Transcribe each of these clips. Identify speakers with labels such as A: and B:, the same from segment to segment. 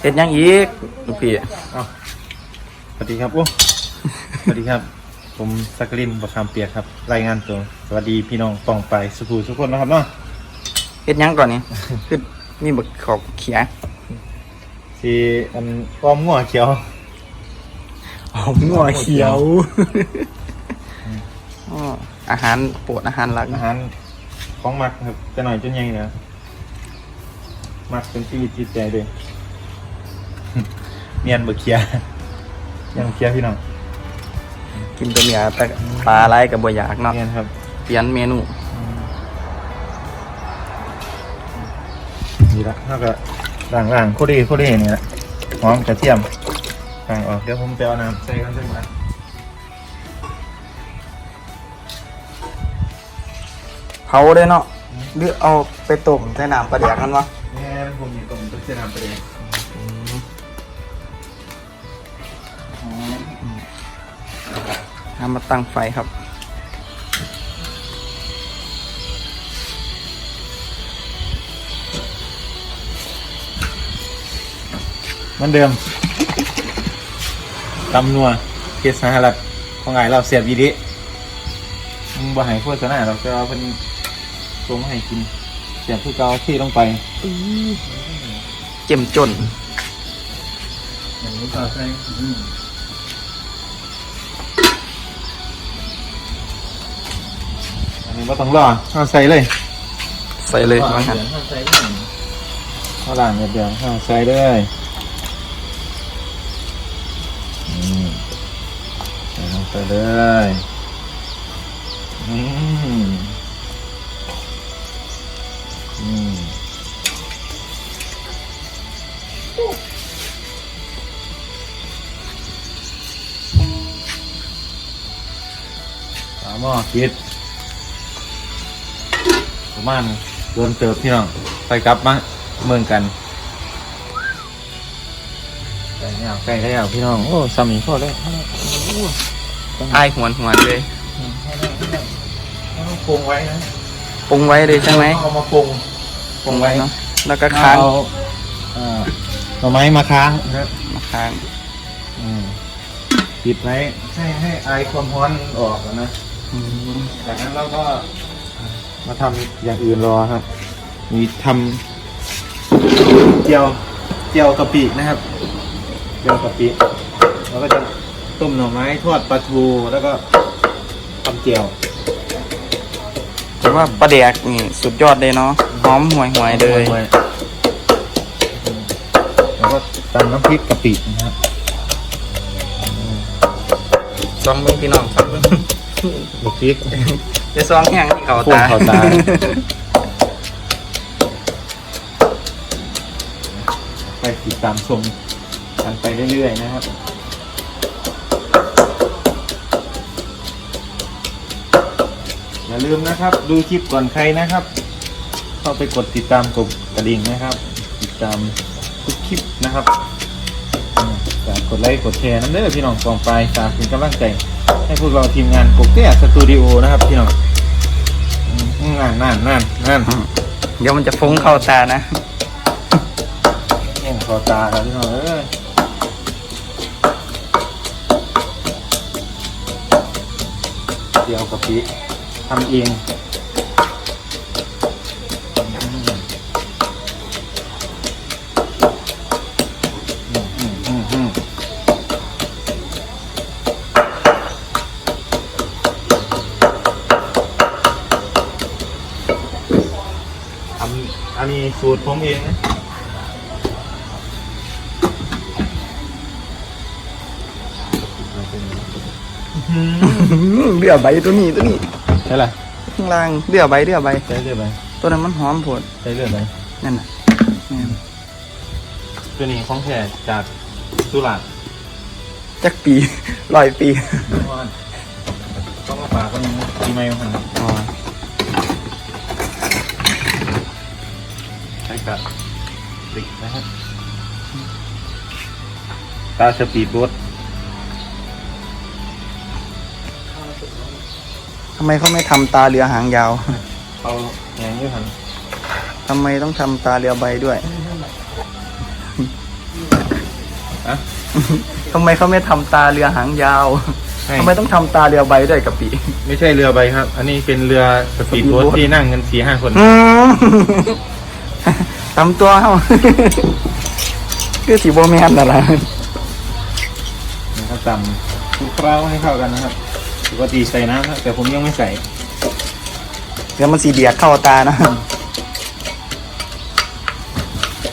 A: เฮ็ดหยังอีกลูกพี่
B: อ้าวสวัสดีครับโอ้สวัสดีครับ ผมสักกลินประคำเปียกครับ รายงานตัว สวัสดีพี่น้องปองไปสุภูทุกคนนะครับเนาะ
A: เฮ็ดหยังก่อนนี่ คือมีบักขอกเขีย
B: สีอันอ้อมงัวเขียว
A: อ๋องัวเขียวอ๋ออาหารโปรดอาหารหลัก
B: อาหารของมักครับจะหน่อยจนใหญ่นะ มักเป็นชีวิตจิตใจเลยเมียนบะเคียยังเคียพี่น้อง
A: กินแตัวเมียแต่ปลาอะไรกับบ่อยากเนาะ
B: เมียนครับ
A: เปลี่ยนเมนู
B: นี่ละถ้าก็ล่างๆโคดีโคดีนี่แหละหอมกระเทียมล่างออกเดี๋ยวผมไปเอาน้ำใส่กันสักหน่อย
A: เผาได้เนาะหรือเอาไปต้มใส่น้ำปลาแดกกันวะ
B: แม่ผมมีตรงต้นเส้นน้ำไปเลย
A: ทำมาตั้งไฟครับ
B: เหมือนเดิมตำนัวเกสหรัฐของไงเราเสียบวีดิมึงบ่ใหายโฆษณาเราจะเอาเป็นตัวมาให้กิน เสียบผู้เกาที่ลงไป
A: เจ็มจน
B: อย่างนี้ต่อใช่อันนี้ก็ต้องรอเอาใส่เลย
A: ใส่เลยว่างั้น
B: เอาใส่เลยเอาหลังเดี๋ยวเอาใส่เลยอืมใส่ลงไปเลยอืม สามหม้อคิดประมาณโดนเติบพี่น้องไปกลับมาเมืองกันไก่เนี่ยไก่แล้วพี่น้อง โอ้สามีพ่อเลย
A: อายหวนหวนเลย
B: ต้องปรุงไว้นะ
A: ปรุงไว้เลยใช่ไหม
B: เอามาปรุง
A: ปรุงไว้เนาะแล้วก็ค้าง
B: เอเอ่อ หน่อไม้มาค้างนะครับ
A: มาค้าง
B: อืมปิดไว้ให้ให้ไอายความร้อนออกก่อนนะ
A: อืม
B: จากนั้นเราก็มาทำอย่างอื่นรอครับ มีทำเจียวเจียวกะปินะครับ เจียวกะปิแล้วก็จะต้มหน่อไม้ทอดปลาทูแล้วก็ทำเจียว
A: แต่ว่าปลาแดกนี่สุดยอดเลยเนาะหอมห่วยห่วยๆเลย
B: แล้วก็ ตำน้ำพริกกะปินะครับ
A: ซองเบิ่งพี่น้องครับเบิ่ง
B: ลูกพริก
A: จะซองแห้งที่เขา
B: พุ่ง
A: ตา
B: เข้าตาไปติดตามชมกันไปเรื่อยๆนะครับอย่าลืมนะครับ ดูคลิปก่อนใครนะครับ เข้าไปกดติดตามกดกระดิ่งนะครับ ติดตามทุกค ลิปนะครับอืมฝากกดไลค์กดแชร์นั่นเด้อพี่น้องกองไปฝากเป็นกำลังใจ ให้พวกเราทีมงานกบเตี้ยสตูดิโอนะครับพี่น้องอืมนั่นนั่นนั่นนั่น
A: เดี๋ยวมันจะฟุ้งเข้าตานะ
B: แย่งคอตาแล้วพี่น้องเอ้ยเดี๋ยวกะปิทำเอง สูตรผมเองนะ
A: เลือใบตัวนี้ตัวนี้
B: ใช่ไร
A: ข้างล่างเลือใบเลือใบ
B: ใช่เลือดไหม
A: ตัวนั้นมันหอมโผด
B: ใช่เลือดไหม
A: นั่นน่ะแม่น
B: ตัวนี้ของแท้จากสุราษฎร์
A: จักปีร้อยปี
B: ต้องมาฝากคนปีใหม่ของ
A: อ๋อ
B: กับติกนะครับตาสปีดโบ๊ท
A: ทำไมเขาไม่ทำตาเรือหางยาว
B: เอาอย่างนี้หัน
A: ทำไมต้องทำตาเรือใบด้วย
B: อะ
A: ทำไมเขาไม่ทำตาเรือหางยาว
B: ใช่
A: ทำไมต้องทำตาเรือใบด้วยกะปิ
B: ไม่ใช่เรือใบครับ อันนี้เป็นเรือสปีดโบ๊ท
A: สปีดโบ๊ท
B: ที่นั่งกันสี่ห้าคน
A: อืม ทำตัวเฮาคือสีโบแมนนั่นแหละ
B: นะครับตำคลุกเคล้าให้เข้ากันนะครับปกติใส่น้ำครับแต่ผมยังไม่ใส่
A: เดี๋ยวมันสีเดียดเข้าตานะ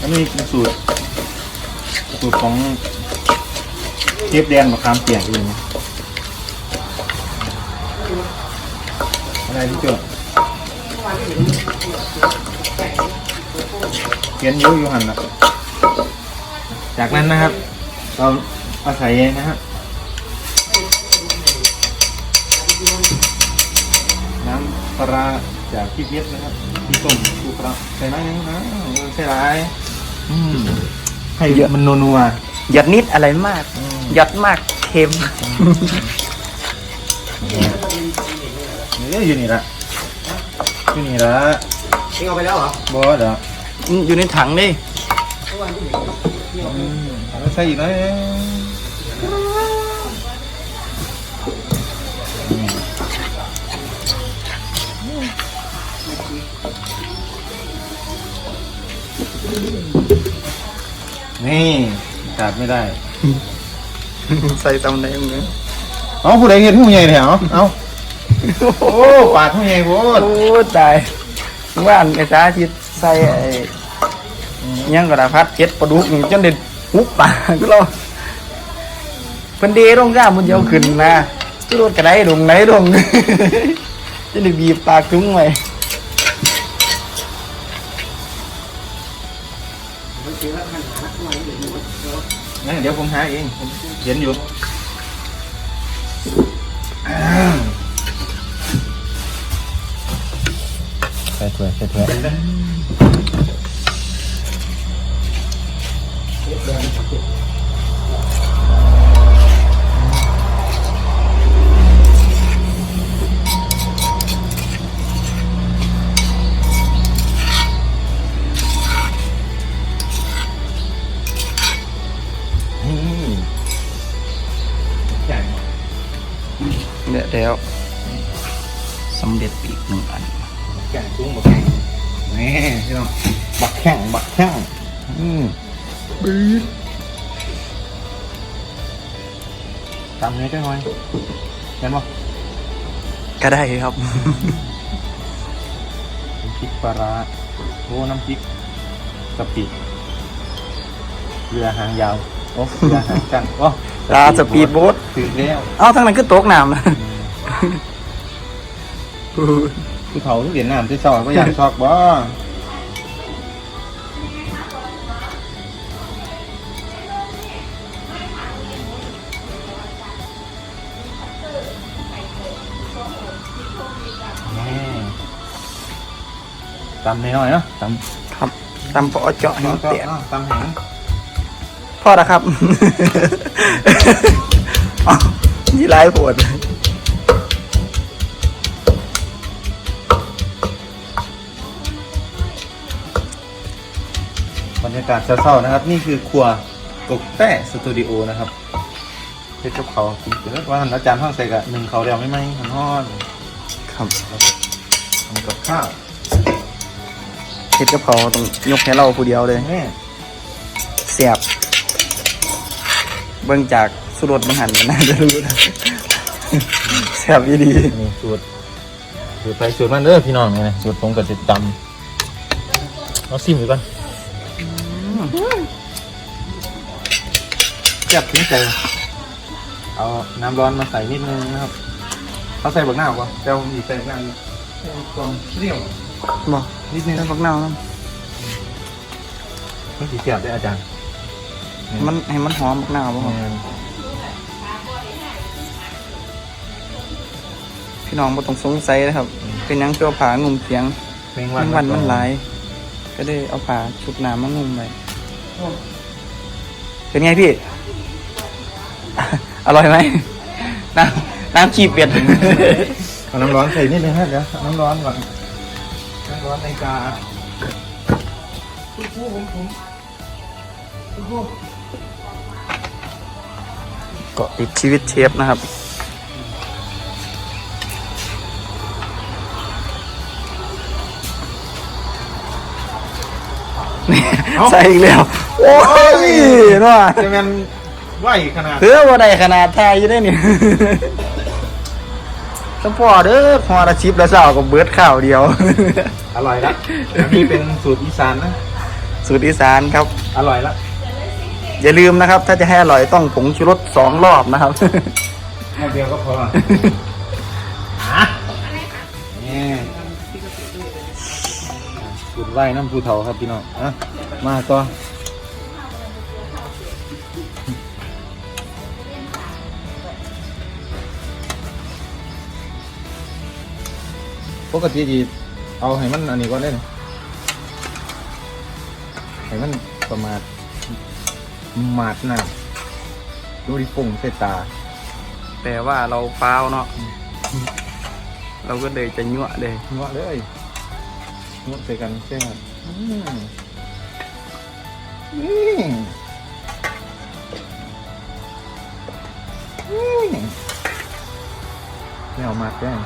B: อันนี้เป็นสูตรสูตรของเชฟแดนมะขามเปียกเองนะอะไรที่เจอเขียนอยุ่อยู่หันนะจากนั้นนะครับ เราเอาใส่นะครับน้ำปลาร้าจากพี่เพชรนะครับพี่ต้มปูปลาใส่ไหมนะเออใส่ไรอืมให้
A: เยอะ
B: มันนัว
A: หยัดนิดอะไรมาก
B: ๆอืม
A: หยัดมากเค็ม
B: นี่อยู่นี่ละอยู่นี่ละ
C: เองเอาไปแล้วเหรอบ
B: อสเหรอ
A: อยู่ในถังนี่
B: อืมเอาใส่อีกหน่อยนี่ขาดไม่ได้
A: ใส่ตำไหนมึง
B: เอาผู้ใดเห็นผู้ใหญ่แถวเอาโอ้ปาดผู้ใหญ่โพด
A: โอ้ตายว่าอันไอ้สาธิตใส่ไอ้ ยังกระดาษพัดเจ็ดปลาดุกนี่จนเด็ดหุบปากก็เราเพิ่นเดลงย่ามันเดียวขึ้นนะจุดรถกระไดลงไหนลงจะได้บีบปากถุงไว้
B: งั้นเดี๋ยวผมหาเองผมเขียนอยู่ใส่ถ้วยใส่ถ้วย
A: เนี่ยแล้วสำเร็จอีกหนึ่งอัน
B: แข่งซุ้งบักแข่งนี่พี่น้องบักแข่งบักแข่งอืม
A: บื้อ
B: ตำนี้ได้ไหมเห็นปะ
A: ก็ได้ครับ
B: น้ำพริกปลาร้าโอ้น้ำพริกกะปิเรือหางยาว โอ้เรือหางสั้นโอ้
A: ปลาสปีดโบ๊ท
B: ถึงแล้ว
A: เอ้าทั้งนั้นคือตกน้ำนะ
B: คือเขาที่เวียดนามที่ซอยก็อยากชอบบ่นี่ตำน้อยๆเนาะตำ
A: ครับตำปอเจาะให้มันแตก
B: ตำแหง
A: พอแล้วครับ อ้าวยี่ไรปวด
B: บรรยากาศเศร้าๆนะครับ นี่คือครัวกกแต้สตูดิโอนะครับเพชรกับเขากินเกิดว่าหันอาจารย์ห้องใส่กะหนึ่งเขาเดียวไม่ไหมหันห้อน
A: ครับ
B: ทำกับข้าว
A: เห็ดกะเพราต้องยกให้เราผู้เดียวเลย
B: แม่
A: เบิ่งจากสุรสมันหันก็น่าจะรู้นะเสียบยี่ดี
B: นี่สูตรสูตรไปสูตรมันเด้อพี่น้องเนี่ยสูตรผมกับจิตตำเอาซิมดูก่อนแซ่บถึงใจเอาน้ำร้อนมาใส่นิดนึงนะครับเขาใส่บักหน้าวก่อนแต่ผมอีกใส่บักหน้าวอยู่กองเรี่ยว
A: บอก
B: นิดนึง
A: แล้วพักเน่าน้
B: มันสีเสียบได้อาจารย์ำ
A: มันให้มันหอมพักเน่าบ่ครับ
B: แม่น
A: พี่น้องบ่ต้องสงสัยนะครับ เป็นหยังเกี่ยวผางุ่มเสียง
B: แมง
A: มั
B: วัน
A: นวันมันหลาย ก็ได้เอาผ้าชุบน้ำมางุ่มไว้เป็นไงพี่ อร่อยไหมน้ำน้ำขีบเบ็ด
B: เอาน้ำร้อนใส่นิดนึงฮะเดี๋ยวเอาน้ำร้อนก่อนน้ำร้อนในกา
A: เกาะติดชีวิตเชฟนะครับ นี่
B: เอ้า
A: ใส่อีกแล้ว โอ้ยเนาะ
B: จะมันไหวขนาด
A: เถือว่าได้ขนาดไทยอยู่ได้นี่ สปอร์เด้อพอระชิปแล้วสาวกับเบิร์ดข้าวเดียว
B: อร่อยละอันนี้เป็นสูตรอีสานนะ
A: สูตรอีสานครับ
B: อร่อยละ
A: อย่าลืมนะครับ ถ้าจะให้อร่อยต้องผงชูรสสองรอบนะครับ
B: แค่เดียวก็พอฮะนี่สูตรไหวน้ำภูเทาครับพี่น้องอะมาต่อปกติดีเอาให้มันอันนี้ก่อนได้ไหมให้มันประมา ทมาดหน้าดูดิปุ่งใส่ตา
A: แต่ว่าเราเปล่าเนาะ เราก็เลยจะยั่วเลย
B: งวเลยงวใส่กันแซ่บอืมอืมอืมไม่เอามาแกล้ง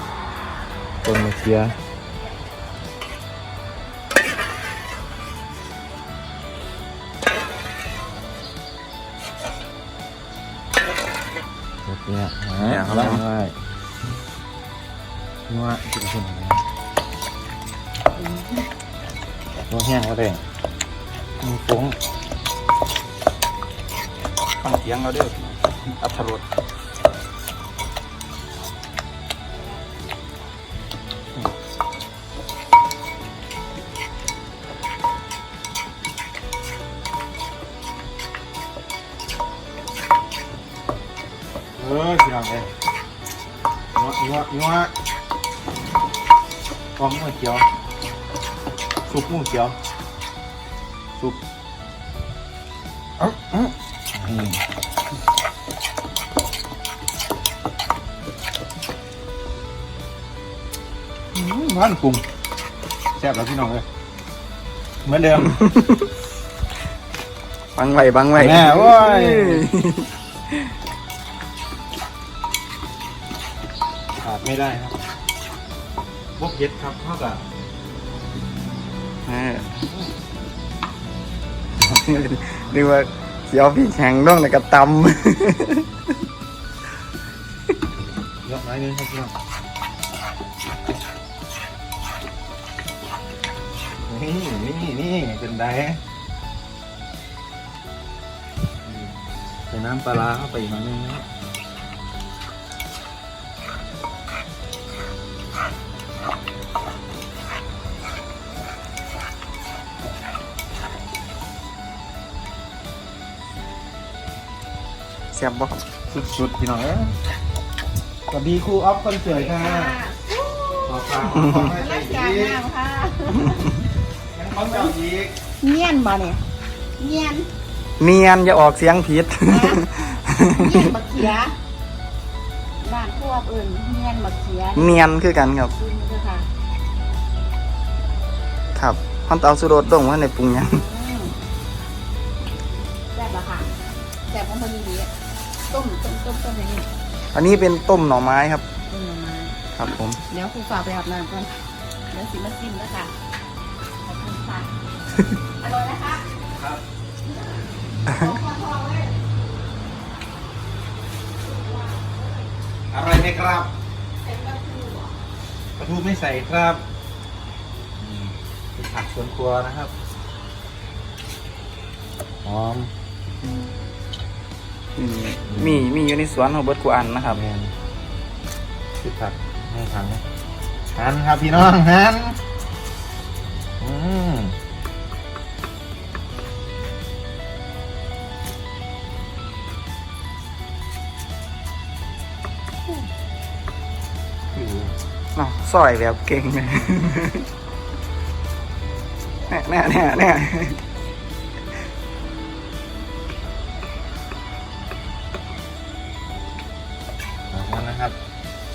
B: คนมาเชีย เนี่ย
A: เนี่ย
B: ฮะ
A: ครับ
B: ล้างไว้งวกินคนไหนตัวแห้งก็ได้มีฟง
A: ฟังเสียงเราเด้ออัธรส
B: เขียวซุปหมูเขียวซุปเอ้าเอ้านี่อืมร้านปรุงแซ่บแล้วพี่น้องเลยเหมือนเดิม
A: บังไว้บังไว้
B: แน่โว้ย ขาดไม่ได้ครับ พวกเย็ดครับเท่ากับ
A: เออนึกว่าเสียวพี่แข็งน้องในกระต
B: เยอะน้อยนึงครับพี่น้องนี่นี่นี่เป็นไดใส่น้ำปลาร้าเข้าไปอีกหน่อยนึงนะครับำ
A: เสียบบ่
B: สุดๆพี่น้องเอ้ยสวัสดีครูออฟคนสวยค่ะขอฝากขอให้ใจ
C: ราช
B: ดี
C: การงามค่ะ
B: ยังของเจ้าอีก
C: เงียนบ่เนี่ยเงียน
A: เนียนอย่าออกเสียงผิด
C: เงียนบักเขียบ้านพวกอื่นเงียนบักเขีย
A: เนียนคือกันครับ
C: คุณเด้อค่ะ
A: ครับฮอนเตาสุโรดลงว่าในปรุงหยัง
C: อืมแซ่บละค่ะแซ่บของพอดีอะ ต้มต้มต้มต้มอย่างนี้
A: อันนี้เป็นต้มหน่อไม้ครับ
C: ต้มลงมา
A: ครับผม
C: เดี๋ยวครูฝากไปอาบน้ำก่อนเดี๋ยวสิมากินแล้วค่ะขอบคุณค่ะอร่อยนะคะ
B: ครับ
C: ขอขอทองเลย
B: อะไรไหมครับปลาทูไม่ใส่ครับอืมเป็นผักสวนครัวนะครับหอม
A: มีมีอยู่ในสวนของเบิร์ดกูอันนะครับ
B: แมนคือผักให้ถังหันครับพี่น้องหันอืมคือ
A: เนาะซอยแบบเก่งเลยแน่แน่แน่แน่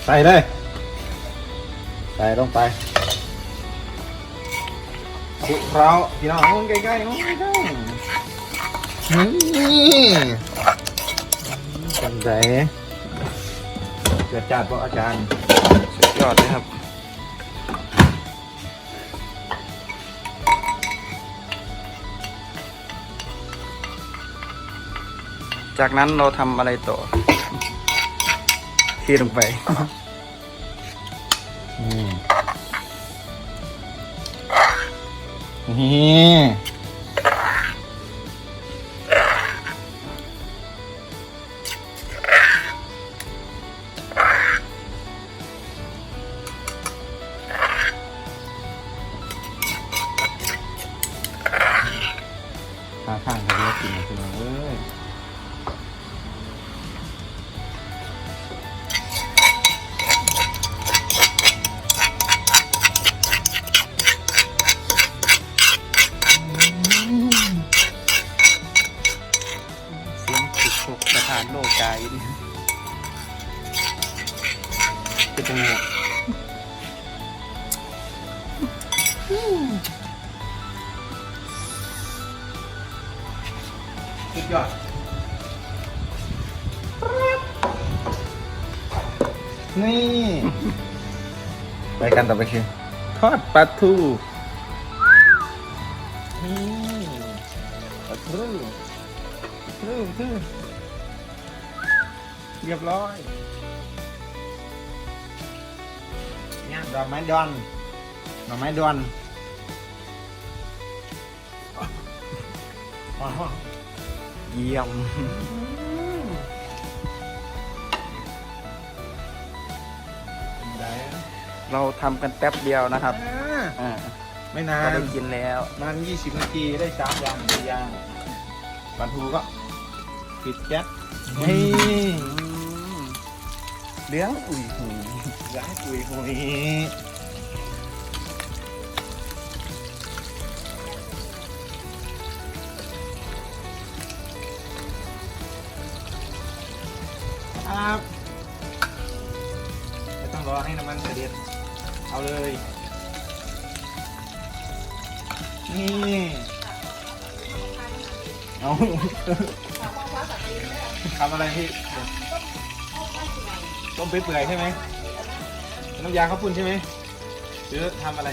B: ใส่เลย ใส่ลงไปคลุกเคล้าพี่น้องนู่นใกล้ๆนู่นใกล้ๆนี่เป็นไงเกิดจากเพราะอาจารย์
A: สุดยอดเลยครับจากนั้นเราทำอะไรต่อ เทลงไป
B: อืมนี่ นี่
A: ไป
B: กันต่อไปคือทอดปลาทูนี่ปลาทูปลาทูปลาทูเรียบร้อยเนี่ยดอกไม้ดอนดอกไม้ดอนอ๋อ
A: เยี่ยม
B: เรา
A: ทำกันแป๊บเดียวนะครับ
B: อ่า
A: อ่า
B: ไม่นา
A: ก็
B: น
A: ได้กินแล้ว
B: นานยี่สิบนาทีได้สามอย่างสี่อย่างปลาทูก็ปิดแก๊สนี่
A: อืมเหลี้ยงอุ่ยหู
B: อยากให้คุย ทำอะไรพี่ต้มเปื่อยๆใช่ไหมน้ำยาข้าวปุ้นใช่ไหมหรือทำอะไร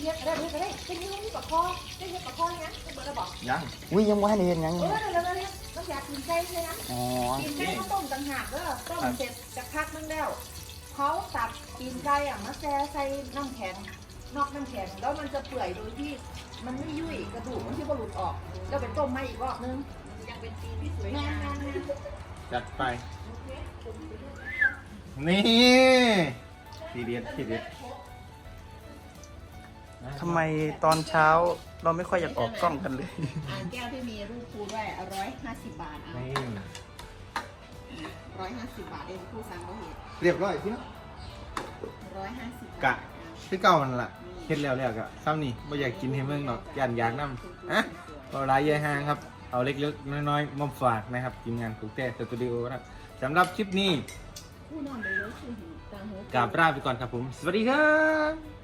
C: เรียกได้เรียกได้เป็นนิ้วนี่ปากคอเป็นนิ้วปากคอนะเป็นเบอร์ระบอก
B: ยัง
A: อุ้ยยังว่าให้เห็นยัง
C: เออเดี๋ยวเดี๋ยวเดี๋ยวต้องอยากกินไก่ใช่ไหม
A: อ๋อ
C: กินไก่ก็ต้มต่างหากเด้อต้มเสร็จจะพักนึงแล้วเขาตัดกินไก่อะมาแช่ใส่น้ำแข็งนอกน้ำแข็งแล้วมันจะเปื่อยโดยที่ มันไม่ยุ่ยกระดูกมันที่บหลุดออก แล้วไปต้มมาอีกรอบนึงยังเป็นจีนที่สวยงาม
B: จัดไป นี่ทีเด็ดทีเด็ด
A: ทำไมตอนเช้าเราไม่ค่อยอยากออกกล้องกันเลย
C: อ่างแก้วที่มีรูปครูด้วยร้อยห้าสิบบาทอะ
B: นี่
C: ร้อยห้าสิบบาทเองครูสั่งเขาเห็น
B: เรียบร้อยพี่น้อง
C: ร้อยห้าสิบ
B: กะคือเก่ามันละเฮ็ดแล้วแล้วก็ซ้ำนี่ไม่อยากกินให้เมืองหรอกยันอยากน้ำอะเอาหลายยายห้างครับ เอาเล็กๆน้อยๆมาฝากนะครับทีมงานกุ๊กแต่สตูดิโอนะครับสำหรับคลิปนี้
C: ผู้นอนเลยเลยคือหิวตาหู
B: กราบลาไปก่อนครับผม สวัสดีครับ